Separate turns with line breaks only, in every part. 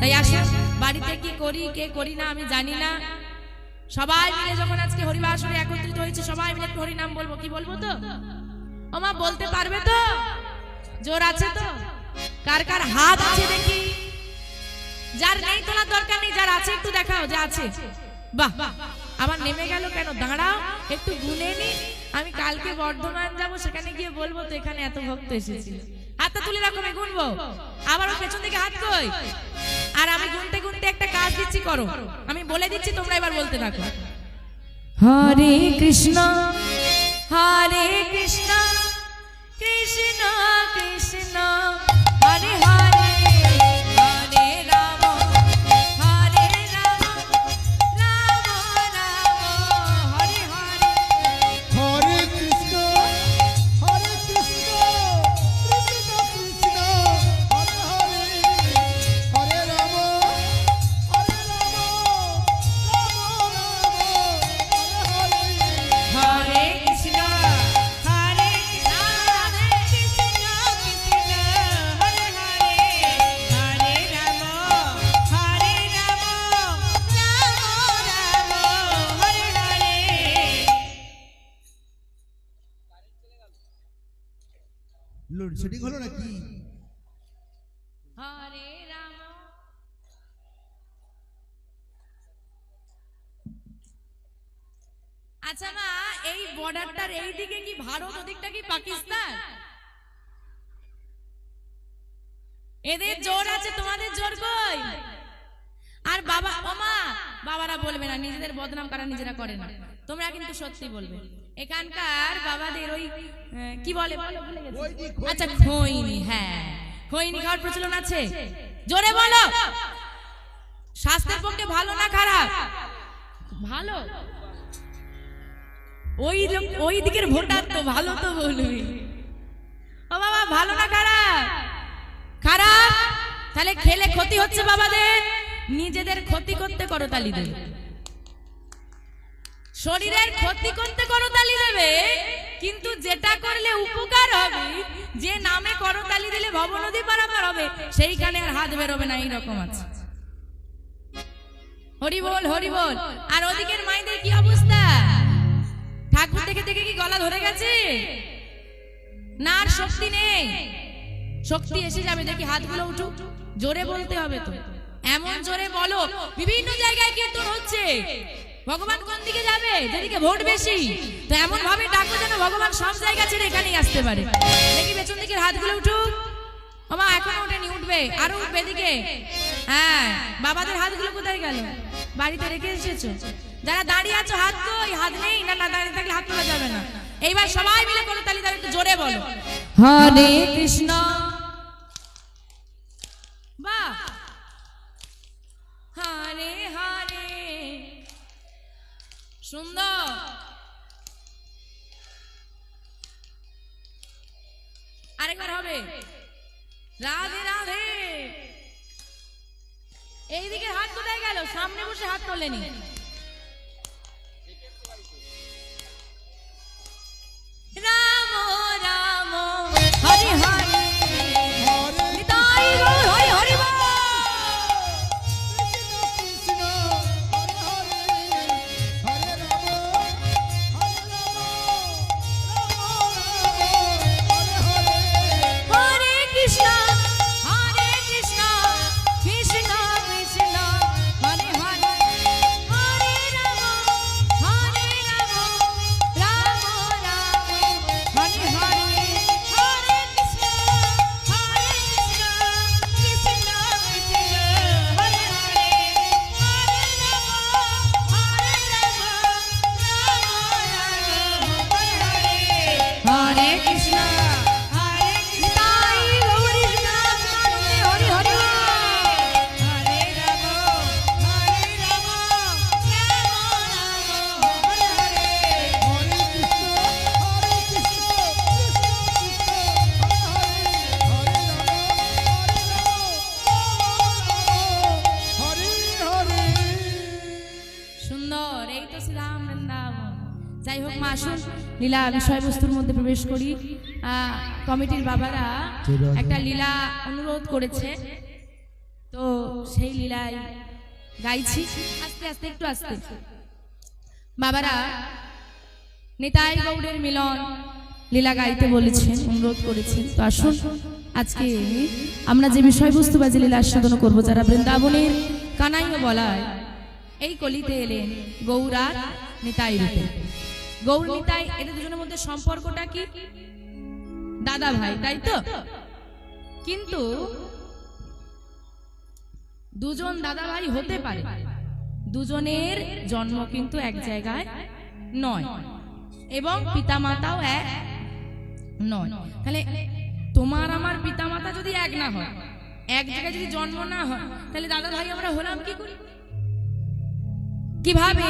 তাই আসুন, বাড়িতে কি করি, কে করি না আমি জানি না। সবাই মিলে যখন আজকে হরিবাসরে একত্রিত হয়েছে, সবাই মিলে একটু হরিনাম বলব, কি বলব তো? ওমা বলতে পারবে তো? জোর আছে তো? কার কার হাত আছে দেখি। যার নেই তোলার দরকার নেই, যার আছে একটু দেখাও, যে আছে। বাহ, আবার নেমে গেল কেন? দাঁড়াও, একটু গুনে নি। আমি কালকে বর্ধমান যাব, সেখানে গিয়ে বলব তো, এখানে এত ভক্ত এসেছিল। হাতটা তুলে রাখো, আমি গুনবো। আবার ওর পেছন থেকে হাত কই? আর আমি গুনতে গুনতে একটা কাজ দিচ্ছি, করো। আমি বলে দিচ্ছি, তোমরা এবার বলতে থাকো। হরে কৃষ্ণ হরে কৃষ্ণ কৃষ্ণ কৃষ্ণ। আচ্ছা মা এই বর্ডারটার এই দিকে কি ভারত ওদিকটা কি পাকিস্তান? এদের জোর আছে তোমাদের জোর কই? আর বাবা ওমা বাবারা বলবে না নিজেদের বদনাম করা নিজেরা করে না। তোমরা কিন্তু সত্যি বলবে। এখানকার বাবাদের ওই কি বলে? বলো আচ্ছা খৈনি হ্যাঁ। খৈনি খাওয়ার প্রচলন আছে? জোরে বলো। স্বাস্থ্যের পক্ষে ভালো না খারাপ? ভালো। ওই ওই দিকের ভোটার তো ভালো তো বলবি। ও বাবা, ভালো না খারাপ? খারাপ? তাহলে খেলে ক্ষতি হচ্ছে বাবাদের। নিজেদের ক্ষতি করতে করো তালি দেবে। শরীরের ক্ষতি করতে করতালি দেবে, কিন্তু যেটা করলে উপকার হবে, যে নামে করতালি দিলে ভবনদী পারাপার হবে, সেইখানে আর হাত বেরোবে না, এইরকম আছে। হরি বল হরি বল। আর ওদিকের মাইদের কি অবস্থা? ঠাকুর দেখে দেখে কি গলা ধরে গেছে? না, আর শক্তি নেই। শক্তি এসে যাবে, দেখি হাতগুলো উঠুক। জোরে বলতে হবে তো। এমন জোরে বলো, বিভিন্ন জায়গায় কীর্তন হচ্ছে। ভগবান কোন দিকে যাবে? যেদিকে ভোট বেশি। তো এমন ভাবে ডাকো যেন ভগবান সব জায়গা ছেড়ে এখানেই আসতে পারে। দেখি পেছন দিকের হাতগুলো উঠুক। ওমা, এখনও ওঠেনি, উঠবে। আরও উঠবে এদিকে। হ্যাঁ বাবাদের হাতগুলো কোথায় গেল? বাড়িতে রেখে এসেছ? যারা দাঁড়িয়ে আছো হাত কই হাত নেই না না দাঁড়িয়ে থাকলে হাত তোলা যাবে না। এইবার সবাই মিলে করে তালি তাহলে একটু জোরে বলো। হরে কৃষ্ণ। বাহ। হরে হরে। সুন্দর। আরেকবার হবে। রাধে রাধে। এইদিকে হাত কোথায় গেল? সামনে বসে হাত তোলেনি। বিষয়বস্তুর মধ্যে প্রবেশ করি। কমিটির বাবারা একটা লীলা অনুরোধ করেছে। তো সেই লীলায় গাইছি। আস্তে আস্তে, একটু আস্তে। বাবারা, নিতাই গৌড়ের মিলন লীলা গাইতে বলেছেন, অনুরোধ করেছেন। তো আসুন, আজকে আমরা যে বিষয়বস্তু বাজে লীলা আস্বাদন করব, যারা বৃন্দাবনের কানাইও বলায়, এই কলিতে এলেন গৌরার নিতাই রূপে। গৌর নিতাই এদের দুজনের মধ্যে সম্পর্কটা কি? দাদা ভাই, তাই তো? কিন্তু দুজন দাদা ভাই হতে পারে। দুজনের জন্ম কিন্তু এক জায়গায় নয়। এবং পিতামাতাও এক নয়। তাহলে তোমার আমার পিতামাতা যদি এক না হয়, এক জায়গায় যদি জন্ম না হয়, তাহলে দাদা ভাই আমরা হলাম কি করে? কীভাবে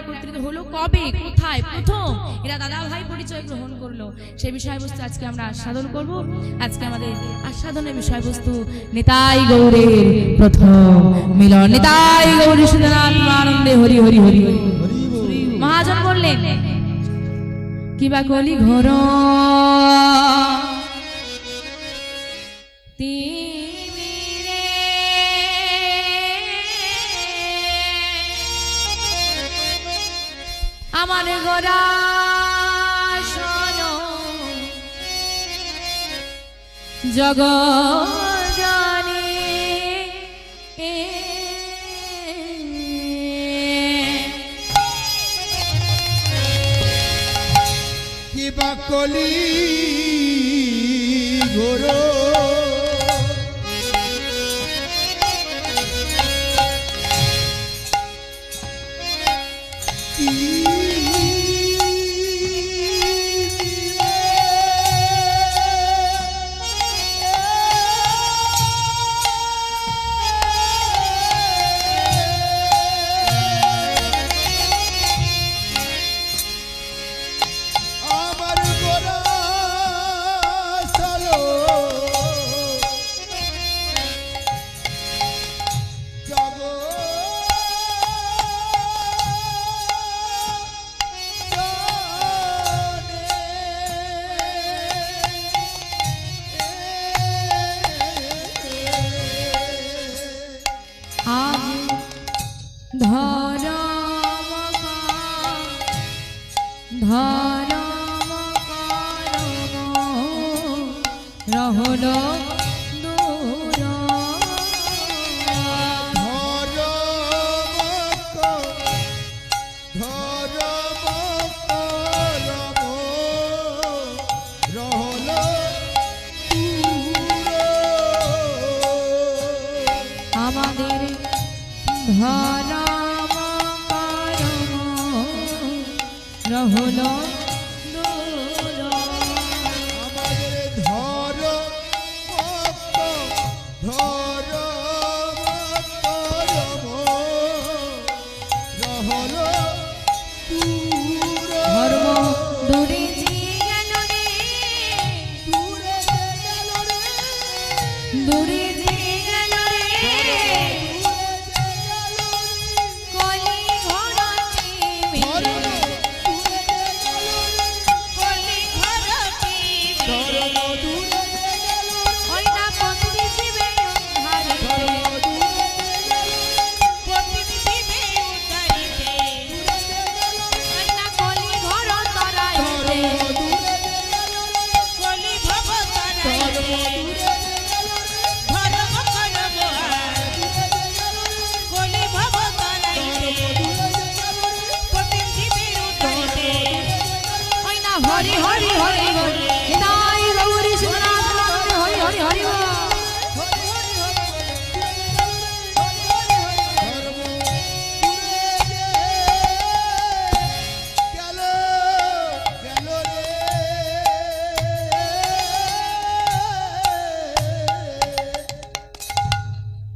একত্রিত হলো? কবে? কোথায়? প্রথম? এরা দাদা ভাই পরিচয় গ্রহণ করল। সে বিষয়বস্তু আজকে আমরা আস্বাদন করব। আজকে আমাদের আস্বাদনের বিষয়বস্তু নিতাই গৌরের প্রথম মিলন। নিতাই গৌরী আনন্দে হরি হরি হরি মহাজন বললেন কিবা কলি ঘোর? তিমিরে আমার গোরা
কিবা কলি ঘোরো
ধরম করম রহল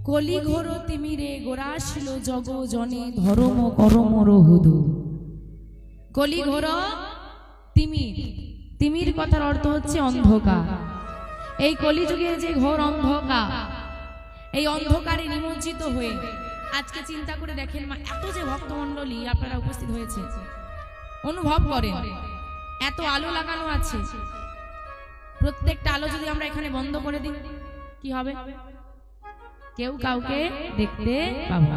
কলি ঘোর তিমিরে গোরাশিল জগ জনে ধরম করম রহুদু। কলি ঘোর কথার অর্থ হচ্ছে অন্ধকার। এই কলিযুগে যে ঘোর অন্ধকার, এই অন্ধকারে নিমজ্জিত হয়ে, আজকে চিন্তা করে দেখেন মা, এত যে ভক্তমণ্ডলী আপনারা উপস্থিত হয়েছে, অনুভব করেন, এত আলো লাগানো আছে। প্রত্যেকটা আলো যদি আমরা এখানে বন্ধ করে দিই, কি হবে? কেউ কাউকে দেখতে পাবো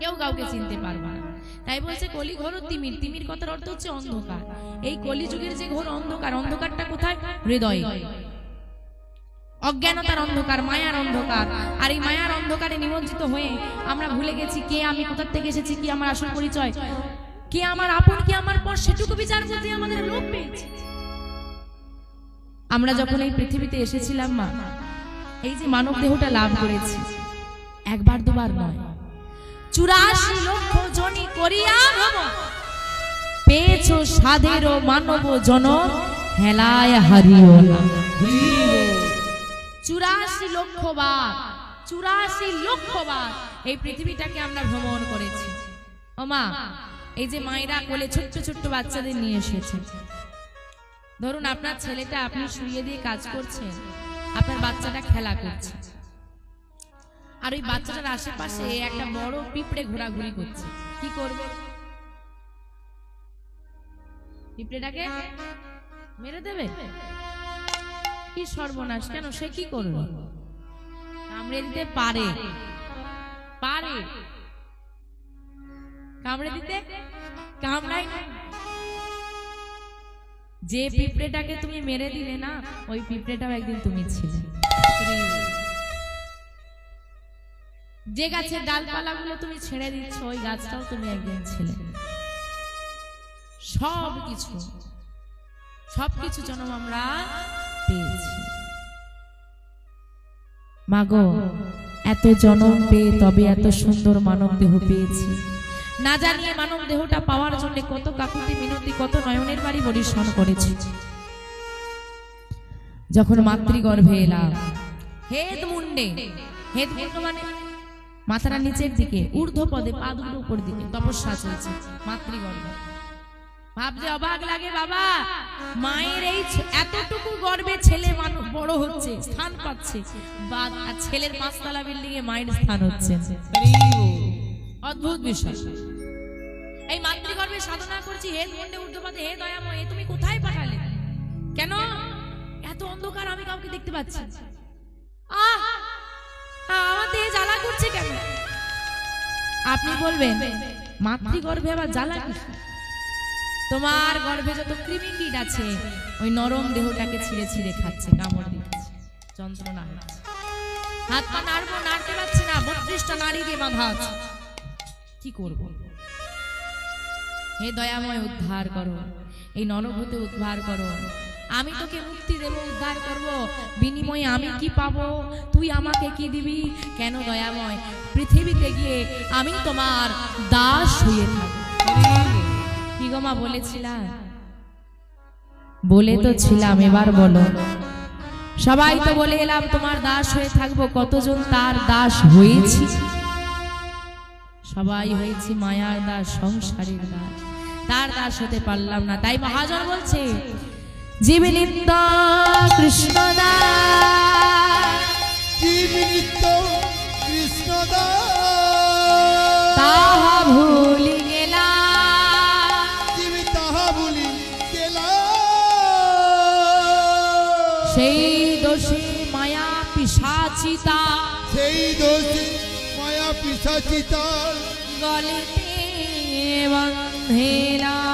কেউ কাউকে চিনতে পারবে না। তাই বলছে কলি ঘোর তিমির। তিমির কথার অর্থ হচ্ছে অন্ধকার। এই কলিযুগের যে ঘোর অন্ধকার, অন্ধকারটা কোথায়? হৃদয়ে। অজ্ঞানতার অন্ধকার, মায়ার অন্ধকার। আর এই মায়ার অন্ধকারে নিমজ্জিত হয়ে আমরা ভুলে গেছি কে আমি কোথা থেকে এসেছি, কি আমার আসল পরিচয়, কে আমার আপন, কি আমার পর, সেটুকু বিচার করতে আমাদের লোক পেয়েছে। আমরা যখন এই পৃথিবীতে এসেছিলাম মা, এই যে মানব দেহটা লাভ করেছি, একবার দুবার নয়। চুরাশি লক্ষ জনি করিয়া পেয়েছ সাধের মানব জন। হেলায় হারিও না। চুরাশি লক্ষ বার, চুরাশি লক্ষ বার এই পৃথিবীটাকে আমরা ভ্রমণ করেছি। ও মা, এই যে মায়েরা কোলে ছোট্ট ছোট্ট বাচ্চাদের নিয়ে এসেছে। ধরুন আপনার ছেলেটা আপনি শুয়ে দিয়ে কাজ করছেন, আপনার বাচ্চাটা খেলা করছে। আর ওই বাচ্চাটার আশেপাশে একটা বড় পিঁপড়ে ঘোরাঘুরি করছে। কি করবে? পিঁপড়েটাকে মেরে দেবে? কি সর্বনাশ কেন সে কি করবে? কামড়ে দিতে পারে। পারে। কামড়ে দিতে কামড়াই না। যে পিঁপড়েটাকে তুমি মেরে দিলে না ওই পিঁপড়েটাও একদিন তুমি ছিলে। যে গাছের ডালপালাগুলো তুমি ছেড়ে দিচ্ছ, ওই গাছটাও তুমি একদিন ছিলে। সব কিছু সব কিছু জন্ম আমরা পেয়েছি। মাগো এত জনম পেয়ে তবে এত সুন্দর মানব দেহ পেয়েছি। না জানিয়ে মানব দেহটা পাওয়ার জন্য কত কাকুতি, মিনতি, কত নয়নের বাড়ি পরিশ্রম করেছি। যখন মাতৃগর্ভে এলাম, হেদ মুন্ডে হেদ মুন্ড মানে মাথাটা নিচের দিকে ঊর্ধ্ব পদে পা দুটো উপর দিকে, তপস্যা চলছে, মাতৃগর্ভে। ভাবতে অবাক লাগে বাবা, মায়ের এই এতটুকু গর্বে ছেলে মানুষ বড় হচ্ছে, স্থান পাচ্ছে, বা ছেলের পাঁচতলা বিল্ডিং এ মায়ের স্থান হচ্ছে। অদ্ভুত বিষয়। এই মাতৃগর্ভে সাধনা করছি, হে মন্ডে ঊর্ধ্বপাতে হে দয়াময় তুমি কোথায় পাঠালে? কেন? এত অন্ধকার আমি কাউকে দেখতে পাচ্ছি। আহ! দেহে জ্বালা করছে কেন? আপনি বলবেন মাতৃগর্ভে আবার জ্বালা? তোমার গর্ভে যত আছে ওই নরম দেহটাকে ছিঁড়ে ছিঁড়ে খাচ্ছে কামড় দিচ্ছে যন্ত্রণা হচ্ছে। হাত পা নাড়বো নাড়তে পারছি না বত্রিশটা নারী দিয়ে বাঁধা আছে। কি করব? হে দয়াময় উদ্ধার করো এই নরভূতে উদ্ধার করো আমি তোকে মুক্তি দেব উদ্ধার করব বিনিময়ে আমি কি পাবো। তুই আমাকে কি দিবি? কেন দয়াময়? পৃথিবীতে গিয়ে আমি তোমার দাস হয়ে থাকব। বলেছিলাম। বলে তো ছিলাম এবার বলো। সবাই তো বলে এলাম তোমার দাস হয়ে থাকব কতজন তার দাস হয়েছি? সবাই হয়েছি মায়ার দাস সংসারের দাস। তার দাস হতে পারলাম না তাই মহাজন বলছে জীব নিত্য কৃষ্ণ দাস
জীব নিত্য কৃষ্ণ
তাহা ভুলি গেলা।
জীব তাহা বলি গেলা।
সেই দোষে মায়া পিসাচিতা।
সেই দোষে মায়া পিসাচিতার
গলিতে বন্ধেলা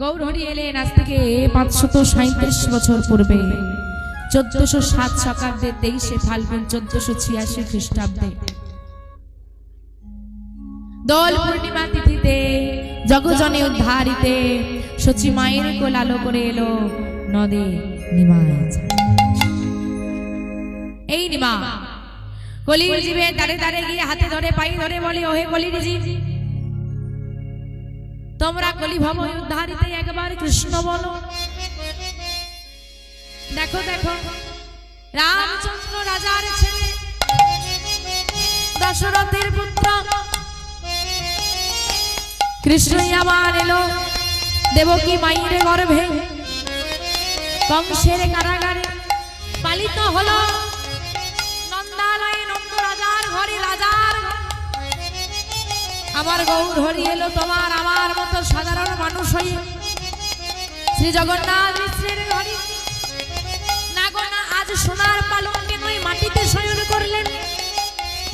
গৌর হরি এলেন আজ থেকে পাঁচশত সাঁত্রিশ বছর পূর্বে। চোদ্দশো সাত শকাব্দে তেইশে ফাল্গুন চোদ্দশো ছিয়াশি খ্রিস্টাব্দে। দোল পূর্ণিমা তিথিতে, জগজনে উদ্ধারিতে সচি মায়ের কোল আলো করে এলো নদে নিমায় এই নিমা, কলির জীবে দাঁড়ে দাঁড়ে গিয়ে হাতে ধরে পাই ধরে বলে, ওহে কলির জীব তোমরা কলি ভব উদ্ধারিতে একবার কৃষ্ণ বলো। দেখো দেখো, রামচন্দ্র রাজার ছেলে, দশরথের পুত্র। কৃষ্ণই আবার এলো, দেবকী মায়ের গর্ভে। কংসের কারাগারে পালিত হলো। নন্দালয়ে নন্দ রাজার ঘরে ঘরে। আমার গৌর হরি এলো তোমার, আমার মতো সাধারণ মানুষ হয়ে। শ্রী জগন্নাথ মিশ্রের ঘরে নাগনা আজ সোনার পালঙ্কে নয়, মাটিতে শয়ন করলেন।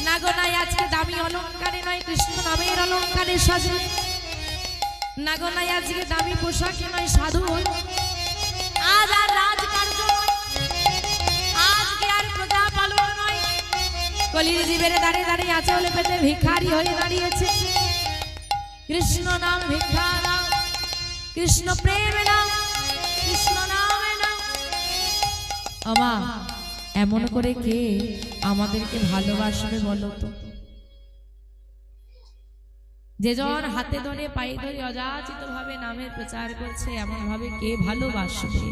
নাগনায় আজকে দামি অলঙ্কারে নয়, কৃষ্ণ নামের অলঙ্কারে সাজলেন। নাগনায় আজকে দামি পোশাকে নয়, সাধু হল আজ আর কলির জীবের দাঁড়িয়ে দাঁড়িয়ে আচলে পেতে ভিখারি হয়ে দাঁড়িয়েছে। কৃষ্ণ নাম ভিক্ষা নাম, কৃষ্ণ প্রেম নাম, কৃষ্ণ নামে আমা, এমন করে কে আমাদেরকে ভালোবাসবে বলো তো? যেজন হাতে ধরে, পায়ে ধরে অযাচিত ভাবে নামের প্রচার করছে এমন ভাবে কে ভালোবাসবে?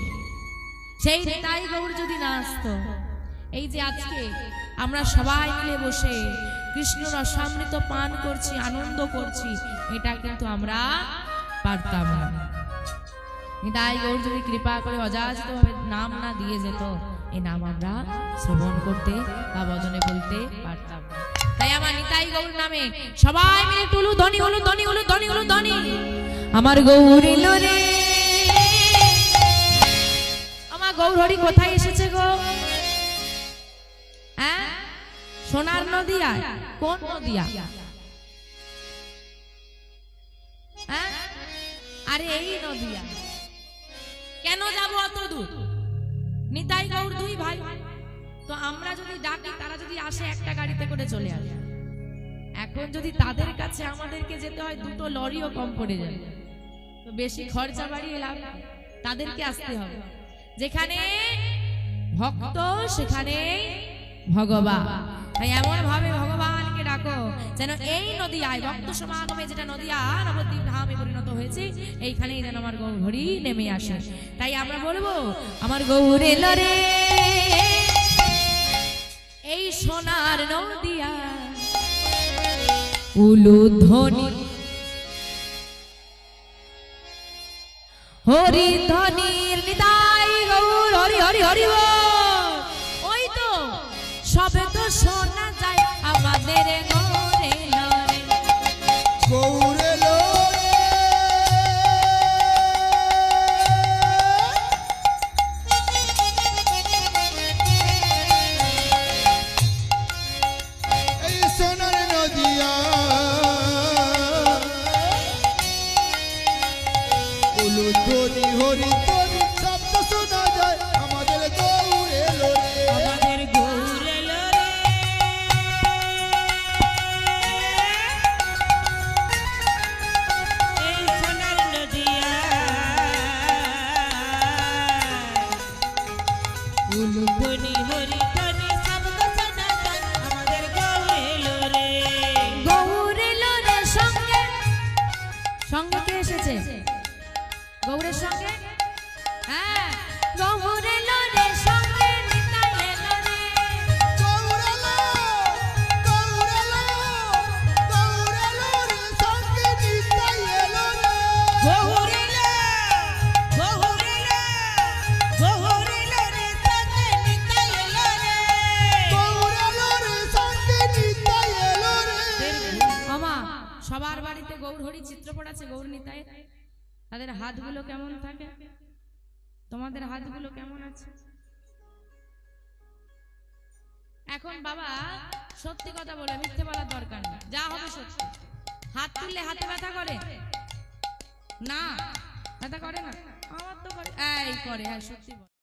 সেই তাই গৌর যদি না আসতো এই যে আজকে আমরা সবাই মিলে বসে কৃষ্ণ রসামৃত পান করছি, আনন্দ করছি। এটা কিন্তু আমরা পারতাম না। তাই গৌর যদি কৃপা করে অযাচিতভাবে নাম না দিয়ে যেত। এই নাম আমরা শ্রবণ করতে বা বদনে বলতে পারতাম না। তাই আমার নিতাই গৌর নামে সবাই মিলে টুলু ধনী হলো ধনী হলো ধনী হলো ধনী আমার গৌর আমার গৌর হরি কোথায় এসেছে গো? সোনার নদিয়া কোন নদিয়া হ্যাঁ? আরে এই নদিয়া কেন যাব অত দূর? নিতাই গৌর দুই ভাই। তো আমরা যদি ডাকি, তারা যদি আসে একটা গাড়িতে করে চলে আসে। এখন যদি তাদের কাছে আমাদেরকে যেতে হয়, দুটো লরিও কম পড়ে যাবে। তো বেশি খরচা বাড়িয়ে লাভ। তাদেরকে আসতে হবে। যেখানে ভক্ত, সেখানে ভগবান। তাই এমন ভাবে ভগবানকে ডাকো যেন এই নদীয়ায় ভক্ত সমাগমে যেটা নদীয়া, নবদ্বীপ ধামে পরিণত হয়েছে, এইখানেই যেন আমার গৌরী নেমে আসে। তাই আমরা বলব, আমার গৌর এলো রে এই সোনার নদিয়া, উলুধ্বনি হরি ধ্বনির নিতাই গৌর, হরি হরি হরি আমাদের নিতাই তাদের হাতগুলো কেমন থাকে? তোমাদের হাতগুলো কেমন আছে? এখন বাবা, সত্যি কথা বলে, মিথ্যে বলার দরকার নেই। যা হবে সত্যি। হাত তুললে হাতে ব্যথা করে? না। ব্যথা করে না? আমার তো করে। এই, করে হ্যাঁ সত্যি